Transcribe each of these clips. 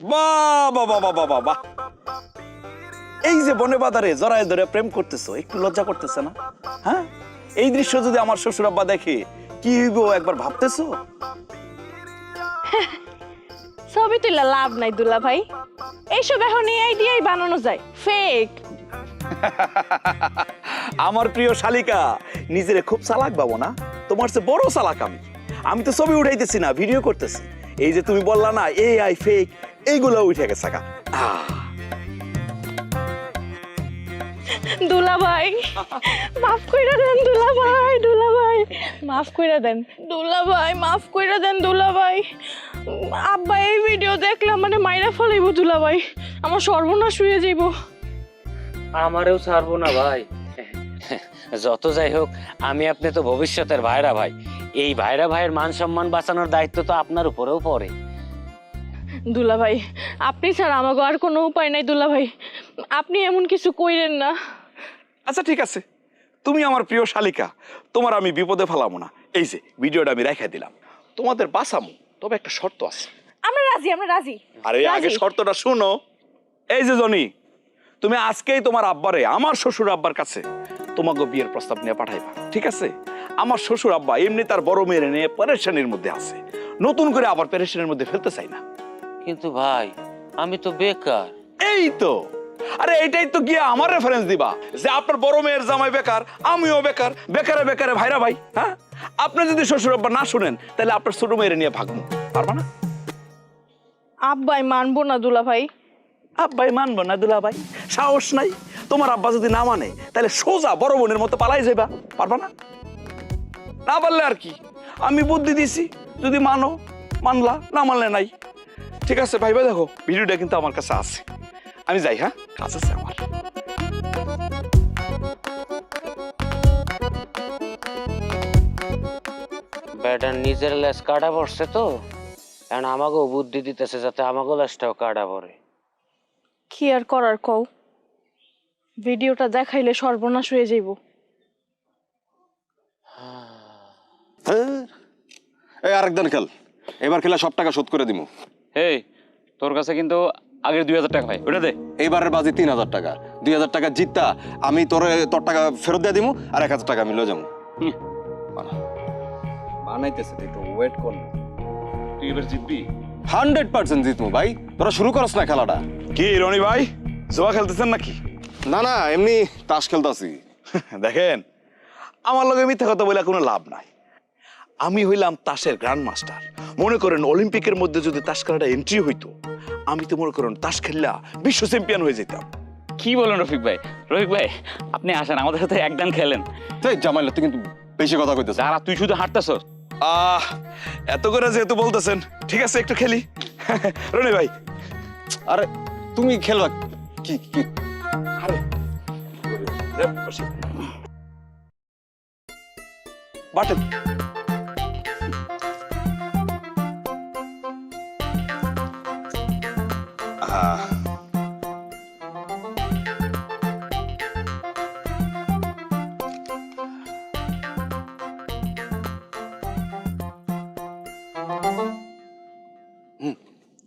বাহ বাহ বাহ বাহ বাহ এই যে বনে বাদারে জড়ায় ধরে প্রেম করতেছো একটু লজ্জা করতেছে না? হ্যাঁ? এই দৃশ্য যদি আমার শ্বশুর আব্বা দেখে কি হইব একবার ভাবতেছো? ছবি তুলে লাভ নাই দুলা ভাই। এইসব এখন এই দিয়েই বানানো যায় ফেক আমার প্রিয় শালিকা নিজেরে খুব চালাক বাবু না? তোমার চেয়ে বড় চালাক আমি। আমি তো ছবি উঠাইতেছি না ভিডিও করতেছি। এই যে তুমি বললা না এ আই ফেক এইগুলো উঠে গেছে গা। দুলা ভাই মাফ কইরা দেন দুলা ভাই দুলা ভাই মাফ কইরা দেন। দুলা ভাই মাফ কইরা দেন দুলা ভাই আব্বা এই ভিডিও দেখলে মানে মাইরা ফলাইব দুলা ভাই আমার সর্বনাশ হয়ে যাইব। আমারেও ছাড়বো না ভাই। যত যাই হোক আমি আপনি তো ভবিষ্যতের ভাইরা ভাই। এই ভাইরা ভাইয়ের মান সম্মান বাঁচানোর দায়িত্ব তো আপনার উপরেও পড়ে। দুলা ভাই আপনি ছাড়া আমাকে আর কোনো উপায় নাই দুলা ভাই আপনি এমন কিছু কইলেন না। আচ্ছা ঠিক আছে। তুমি আমার প্রিয় শালিকা তোমার আমি বিপদে ফেলামো না। এই যে ভিডিওটা আমি রেখে দিলাম। তোমাদের বাঁচামো তবে একটা শর্ত আছে। আমরা রাজি আমরা রাজি। আরে আগে শর্তটা শুনো। এই যে জনি তুমি আজকেই তোমার আব্বারে আমার শ্বশুর আব্বার কাছে তোমাকে বিয়ের প্রস্তাব নিয়ে পাঠাইবা ঠিক আছে? আমার শ্বশুর আব্বা এমনি তার বড় মেয়ের নিয়ে পেরেশানির মধ্যে আছে। নতুন করে আবার পেরেশানির মধ্যে ফেলতে চাই না। কিন্তু ভাই আমি তো বেকার। এই তো। আরে এইটাই তো গিয়ে আমার রেফারেন্স দিবা যে আপনার বড় মেয়ের জামাই বেকার আমিও বেকার বেকারে বেকারে ভাইরা ভাই হ্যাঁ? আপনি যদি শ্বশুর আব্বা না শুনেন তাহলে আপনার ছোট মেয়ের নিয়ে ভাগবো। পারবা না? আব্বাই মানবো না দুলা ভাই। আব্বাই মানবো না দুলা ভাই সাহস নাই। তোমার আব্বা যদি না মানে তাহলে সোজা বড় বোনের মতো পালাই যাবা পারবা না? না পারলে আর কি? আমি বুদ্ধি দিছি যদি মানো মানলা না মানলে নাই। ঠিক আছে ভাই ভাই দেখো ভিডিওটা কিন্তু আমার কাছে আছে। আমি যাই হ্যাঁ? কাজ আছে আমার। ব্যাটার নিজের লেস কাটা পড়ছে তো এখন আমাকেও বুদ্ধি দিতেছে যাতে আমাকেও লেসটাও কাটা পড়ে। কি আর করার কও? ভিডিওটা দেখাইলে সর্বনাশ হয়ে যাইব। এই আরেকদিন খেল এবার খেলা সব টাকা শোধ করে দিমু। এই তোর কাছে কিন্তু আগের দুই হাজার টাকা ভাই ওটা দে। এইবারের বাজি তিন হাজার টাকা। দুই হাজার টাকা জিততা আমি তোর তোর টাকা ফেরত দিয়ে দিমু আর এক হাজার টাকা আমি লয়ে যাব বানাইতেছে একটু ওয়েট কর তুই এবার জিতবি? হান্ড্রেড পার্সেন্ট জিতমু ভাই তোরা শুরু করস না খেলাটা। কি রনি ভাই? জোয়া খেলতেছেন নাকি? না না এমনি তাস খেলতাছি। দেখেন আমার লগে মিথ্যা কথা বলে কোনো লাভ নাই। আমি হইলাম তাসের গ্র্যান্ড মাস্টার মনে করেন অলিম্পিকের মধ্যে যদি তাস খেলাটা এন্ট্রি হইতো আমি তো মনে করেন তাস খেললা বিশ্ব চ্যাম্পিয়ন হয়ে যেতাম। কি বলেন রফিক ভাই? রফিক ভাই আপনি আসেন আমাদের সাথে একদম খেলেন। তাই জামাইল তুই কিন্তু বেশি কথা কইতেছ। যারা তুই শুধু হাঁটতেছ? আহ এত করে যেহেতু বলতেছেন ঠিক আছে একটু খেলি। রনি ভাই। আরে তুমি খেলবা কি কি? বাটেন।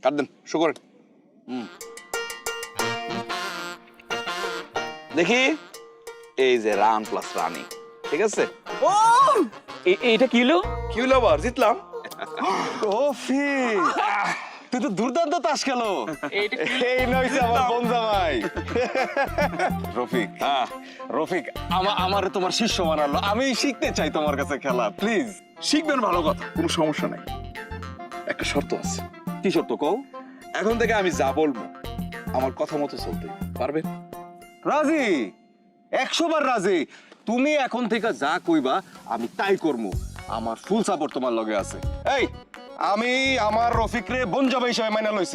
কাট দেন শো করেন। দেখি এই যে রান প্লাস রানি ঠিক আছে? ও! এইটা কি হলো? কি হলো আবার? জিতলাম। ওফি তুই তো দুর্দান্ত তাস খেলো। এই নইছে আমার বোন জামাই রফিক হ্যাঁ। রফিক আমা- আমারে তোমার শিষ্য বানালো। আমি শিখতে চাই তোমার কাছে খেলা প্লিজ। শিখবেন ভালো কথা কোনো সমস্যা নাই। একটা শর্ত আছে। কি শর্ত কও? এখন থেকে আমি যা বলব, আমার কথা মতো চলতে, পারবে? রাজি? একশো বার রাজি। তুমি এখন থেকে যা কইবা, আমি তাই করব আমার ফুল সাপোর্ট তোমার লগে আছে। এই, আমি আমার রফিক রে বন হিসাবে মাইনা লইছি।